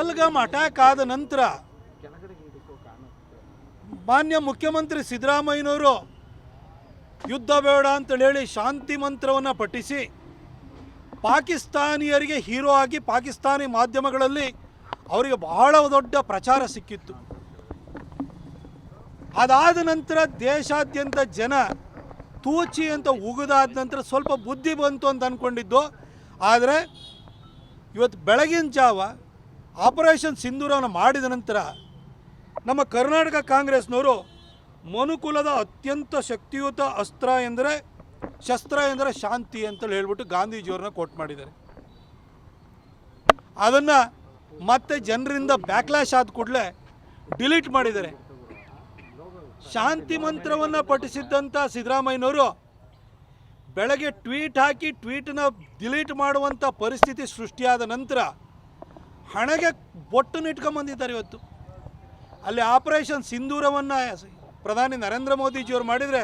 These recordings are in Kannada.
ಪಹಲ್ಗಾಮ್ ಅಟ್ಯಾಕ್ ಆದ ನಂತರ ಮಾನ್ಯ ಮುಖ್ಯಮಂತ್ರಿ ಸಿದ್ದರಾಮಯ್ಯನವರು, ಯುದ್ಧ ಬೇಡ ಅಂತೇಳಿ ಶಾಂತಿ ಮಂತ್ರವನ್ನು ಪಠಿಸಿ, ಪಾಕಿಸ್ತಾನಿಯರಿಗೆ ಹೀರೋ ಆಗಿ ಪಾಕಿಸ್ತಾನಿ ಮಾಧ್ಯಮಗಳಲ್ಲಿ ಅವರಿಗೆ ಬಹಳ ದೊಡ್ಡ ಪ್ರಚಾರ ಸಿಕ್ಕಿತ್ತು. ಅದಾದ ನಂತರ ದೇಶಾದ್ಯಂತ ಜನ ತೂಚಿ ಅಂತ ಉಗಿದಾದ ನಂತರ ಸ್ವಲ್ಪ ಬುದ್ಧಿ ಬಂತು ಅಂತ ಅಂದ್ಕೊಂಡಿದ್ದು ಆದರೆ ಇವತ್ತು ಬೆಳಗಿನ ಜಾವ ಆಪರೇಷನ್ ಸಿಂಧೂರವನ್ನು ಮಾಡಿದ ನಂತರ ನಮ್ಮ ಕರ್ನಾಟಕ ಕಾಂಗ್ರೆಸ್ನವರು ಮನುಕುಲದ ಅತ್ಯಂತ ಶಕ್ತಿಯುತ ಅಸ್ತ್ರ ಎಂದರೆ ಶಸ್ತ್ರ ಎಂದರೆ ಶಾಂತಿ ಅಂತೇಳಿ ಹೇಳ್ಬಿಟ್ಟು ಗಾಂಧೀಜಿಯವ್ರನ್ನ ಕೋಟ್ ಮಾಡಿದ್ದಾರೆ. ಅದನ್ನು ಮತ್ತೆ ಜನರಿಂದ ಬ್ಯಾಕ್ಲ್ಯಾಶ್ ಆದ ಕೂಡಲೇ ಡಿಲೀಟ್ ಮಾಡಿದ್ದಾರೆ. ಶಾಂತಿ ಮಂತ್ರವನ್ನು ಪಠಿಸಿದ್ದಂಥ ಸಿದ್ದರಾಮಯ್ಯನವರು ಬೆಳಗ್ಗೆ ಟ್ವೀಟ್ ಹಾಕಿ ಟ್ವೀಟನ್ನ ಡಿಲೀಟ್ ಮಾಡುವಂಥ ಪರಿಸ್ಥಿತಿ ಸೃಷ್ಟಿಯಾದ ನಂತರ ಹಣೆಗೆ ಬೊಟ್ಟನ್ನು ಇಟ್ಕೊಂಬಂದಿದ್ದಾರೆ ಇವತ್ತು. ಅಲ್ಲಿ ಆಪರೇಷನ್ ಸಿಂಧೂರವನ್ನು ಪ್ರಧಾನಿ ನರೇಂದ್ರ ಮೋದಿಜಿಯವರು ಮಾಡಿದರೆ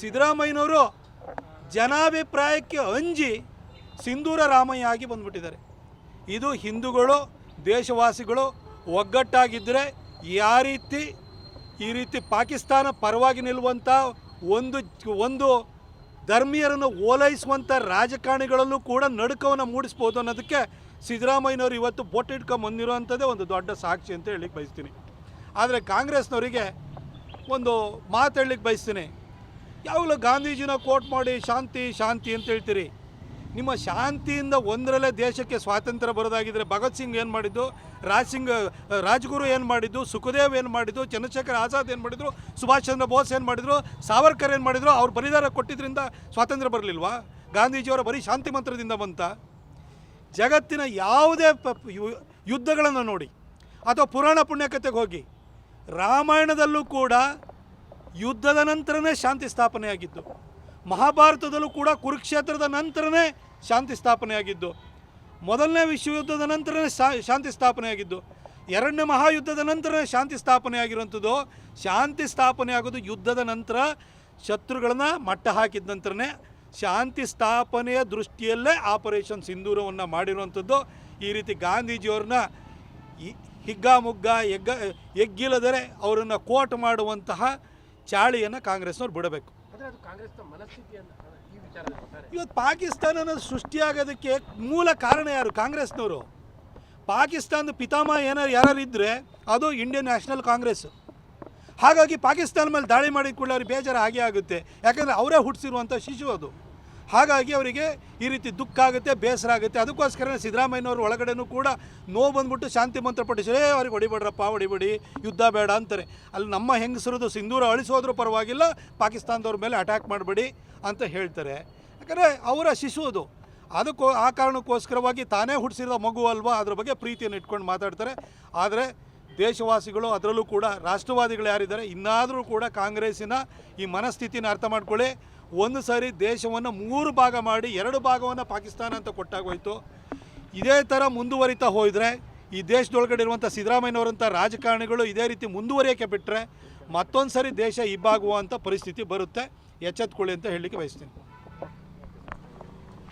ಸಿದ್ದರಾಮಯ್ಯನವರು ಜನಾಭಿಪ್ರಾಯಕ್ಕೆ ಅಂಜಿ ಸಿಂಧೂರ ರಾಮಯ್ಯ ಆಗಿ ಬಂದ್ಬಿಟ್ಟಿದ್ದಾರೆ. ಇದು ಹಿಂದೂಗಳು, ದೇಶವಾಸಿಗಳು ಒಗ್ಗಟ್ಟಾಗಿದ್ದರೆ ಯಾವ ರೀತಿ, ಈ ರೀತಿ ಪಾಕಿಸ್ತಾನ ಪರವಾಗಿ ನಿಲ್ಲುವಂಥ ಒಂದು ಒಂದು ಧರ್ಮೀಯರನ್ನು ಓಲೈಸುವಂಥ ರಾಜಕಾರಣಿಗಳಲ್ಲೂ ಕೂಡ ನಡುಕವನ್ನು ಮೂಡಿಸ್ಬೋದು ಅನ್ನೋದಕ್ಕೆ ಸಿದ್ದರಾಮಯ್ಯನವರು ಇವತ್ತು ಬೊಟ್ಟಿಟ್ಕೊಂಡು ಬಂದಿರುವಂಥದ್ದೇ ಒಂದು ದೊಡ್ಡ ಸಾಕ್ಷಿ ಅಂತ ಹೇಳಲಿಕ್ಕೆ ಬಯಸ್ತೀನಿ. ಆದರೆ ಕಾಂಗ್ರೆಸ್ನವರಿಗೆ ಒಂದು ಮಾತು ಹೇಳಲಿಕ್ಕೆ ಬಯಸ್ತೀನಿ. ಯಾವಾಗಲೂ ಗಾಂಧೀಜಿನ ಕೋಟ್ ಮಾಡಿ ಶಾಂತಿ ಶಾಂತಿ ಅಂತ ಹೇಳ್ತೀರಿ. ನಿಮ್ಮ ಶಾಂತಿಯಿಂದ ಒಂದರಲ್ಲೇ ದೇಶಕ್ಕೆ ಸ್ವಾತಂತ್ರ್ಯ ಬರೋದಾಗಿದ್ದರೆ ಭಗತ್ ಸಿಂಗ್ ಏನು ಮಾಡಿದ್ದು? ರಾಜ್ ಸಿಂಗ್, ರಾಜ್ಗುರು ಏನು ಮಾಡಿದ್ದು? ಸುಖದೇವ್ ಏನು ಮಾಡಿದ್ದು? ಚಂದ್ರಶೇಖರ್ ಆಜಾದ್ ಏನು ಮಾಡಿದರು? ಸುಭಾಷ್ ಚಂದ್ರ ಬೋಸ್ ಏನು ಮಾಡಿದರು? ಸಾವರ್ಕರ್ ಏನು ಮಾಡಿದರು? ಅವ್ರು ಬಲಿದಾರ ಕೊಟ್ಟಿದ್ದರಿಂದ ಸ್ವಾತಂತ್ರ್ಯ ಬರಲಿಲ್ವಾ? ಗಾಂಧೀಜಿಯವರ ಬರೀ ಶಾಂತಿ ಮಂತ್ರದಿಂದ ಬಂತ. ಜಗತ್ತಿನ ಯಾವುದೇ ಯುದ್ಧಗಳನ್ನು ನೋಡಿ ಅಥವಾ ಪುರಾಣ ಪುಣ್ಯಕತೆಗೆ ಹೋಗಿ, ರಾಮಾಯಣದಲ್ಲೂ ಕೂಡ ಯುದ್ಧದ ನಂತರನೇ ಶಾಂತಿ ಸ್ಥಾಪನೆಯಾಗಿದ್ದು, ಮಹಾಭಾರತದಲ್ಲೂ ಕೂಡ ಕುರುಕ್ಷೇತ್ರದ ನಂತರನೇ ಶಾಂತಿ ಸ್ಥಾಪನೆಯಾಗಿದ್ದು, ಮೊದಲನೇ ವಿಶ್ವಯುದ್ಧದ ನಂತರನೇ ಶಾಂತಿ ಸ್ಥಾಪನೆಯಾಗಿದ್ದು, ಎರಡನೇ ಮಹಾಯುದ್ಧದ ನಂತರ ಶಾಂತಿ ಸ್ಥಾಪನೆಯಾಗಿರುವಂಥದ್ದು, ಶಾಂತಿ ಸ್ಥಾಪನೆ ಆಗೋದು ಯುದ್ಧದ ನಂತರ ಶತ್ರುಗಳನ್ನ ಮಟ್ಟ ಹಾಕಿದ ನಂತರನೇ ಶಾಂತಿ ಸ್ಥಾಪನೆಯ ದೃಷ್ಟಿಯಲ್ಲೇ ಆಪರೇಷನ್ ಸಿಂಧೂರವನ್ನು ಮಾಡಿರುವಂಥದ್ದು. ಈ ರೀತಿ ಗಾಂಧೀಜಿಯವ್ರನ್ನ ಹಿಗ್ಗಾಮುಗ್ಗ ಎಗ್ಗ ಎಗ್ಗಿಲ್ಲದರೆ ಅವರನ್ನು ಕೋಟ್ ಮಾಡುವಂತಹ ಚಾಳಿಯನ್ನು ಕಾಂಗ್ರೆಸ್ನವ್ರು ಬಿಡಬೇಕು. ಇವತ್ತು ಪಾಕಿಸ್ತಾನ ಅನ್ನೋದು ಸೃಷ್ಟಿಯಾಗೋದಕ್ಕೆ ಮೂಲ ಕಾರಣ ಯಾರು? ಕಾಂಗ್ರೆಸ್ನವರು. ಪಾಕಿಸ್ತಾನದ ಪಿತಾಮಹ ಏನಾರು ಯಾರು ಇದ್ದರೆ ಅದು ಇಂಡಿಯನ್ ನ್ಯಾಷನಲ್ ಕಾಂಗ್ರೆಸ್. ಹಾಗಾಗಿ ಪಾಕಿಸ್ತಾನ ಮೇಲೆ ದಾಳಿ ಮಾಡಿದ ಕೂಡಲೇ ಅವ್ರಿಗೆ ಬೇಜಾರು ಹಾಗೆ ಆಗುತ್ತೆ. ಯಾಕಂದರೆ ಅವರೇ ಹುಟ್ಟಿಸಿರುವಂಥ ಶಿಶು ಅದು. ಹಾಗಾಗಿ ಅವರಿಗೆ ಈ ರೀತಿ ದುಃಖ ಆಗುತ್ತೆ, ಬೇಸರ ಆಗುತ್ತೆ. ಅದಕ್ಕೋಸ್ಕರ ಸಿದ್ದರಾಮಯ್ಯನವ್ರ ಒಳಗಡೆನೂ ಕೂಡ ನೋವು ಬಂದ್ಬಿಟ್ಟು ಶಾಂತಿ ಮಂತ್ರ ಪಠಿಸಿದ್ರೆ ಅವ್ರಿಗೆ ಹೊಡಿಬೇಡ್ರಪ್ಪ, ಹೊಡಿಬೇಡಿ, ಯುದ್ಧ ಬೇಡ ಅಂತಾರೆ. ಅಲ್ಲಿ ನಮ್ಮ ಹೆಂಗಸರದು ಸಿಂಧೂರ ಅಳಿಸೋದ್ರೂ ಪರವಾಗಿಲ್ಲ, ಪಾಕಿಸ್ತಾನದವ್ರ ಮೇಲೆ ಅಟ್ಯಾಕ್ ಮಾಡಬೇಡಿ ಅಂತ ಹೇಳ್ತಾರೆ. ಯಾಕಂದರೆ ಅವರ ಶಿಶು ಅದು. ಅದಕ್ಕೋ, ಆ ಕಾರಣಕ್ಕೋಸ್ಕರವಾಗಿ ತಾನೇ ಹುಟ್ಟಿಸಿರೋ ಮಗು ಅಲ್ವಾ, ಅದ್ರ ಬಗ್ಗೆ ಪ್ರೀತಿಯನ್ನು ಇಟ್ಕೊಂಡು ಮಾತಾಡ್ತಾರೆ. ಆದರೆ ದೇಶವಾಸಿಗಳು ಅದರಲ್ಲೂ ಕೂಡ ರಾಷ್ಟ್ರವಾದಿಗಳು ಯಾರಿದ್ದಾರೆ, ಇನ್ನಾದರೂ ಕೂಡ ಕಾಂಗ್ರೆಸ್ಸಿನ ಈ ಮನಸ್ಥಿತಿನ ಅರ್ಥ ಮಾಡ್ಕೊಳ್ಳಿ. ಒಂದು ಸಾರಿ ದೇಶವನ್ನು ಮೂರು ಭಾಗ ಮಾಡಿ ಎರಡು ಭಾಗವನ್ನು ಪಾಕಿಸ್ತಾನ ಅಂತ ಕೊಟ್ಟಾಗೋಯ್ತು ಇದೇ ಥರ ಮುಂದುವರಿತಾ ಹೋದರೆ, ಈ ದೇಶದೊಳಗಡೆ ಇರುವಂಥ ಸಿದ್ದರಾಮಯ್ಯನವರಂಥ ರಾಜಕಾರಣಿಗಳು ಇದೇ ರೀತಿ ಮುಂದುವರಿಯೋಕ್ಕೆ ಬಿಟ್ಟರೆ ಮತ್ತೊಂದು ಸಾರಿ ದೇಶ ಇಬ್ಬಾಗುವಂಥ ಪರಿಸ್ಥಿತಿ ಬರುತ್ತೆ. ಎಚ್ಚೆತ್ಕೊಳ್ಳಿ ಅಂತ ಹೇಳಲಿಕ್ಕೆ ಬಯಸ್ತೀನಿ.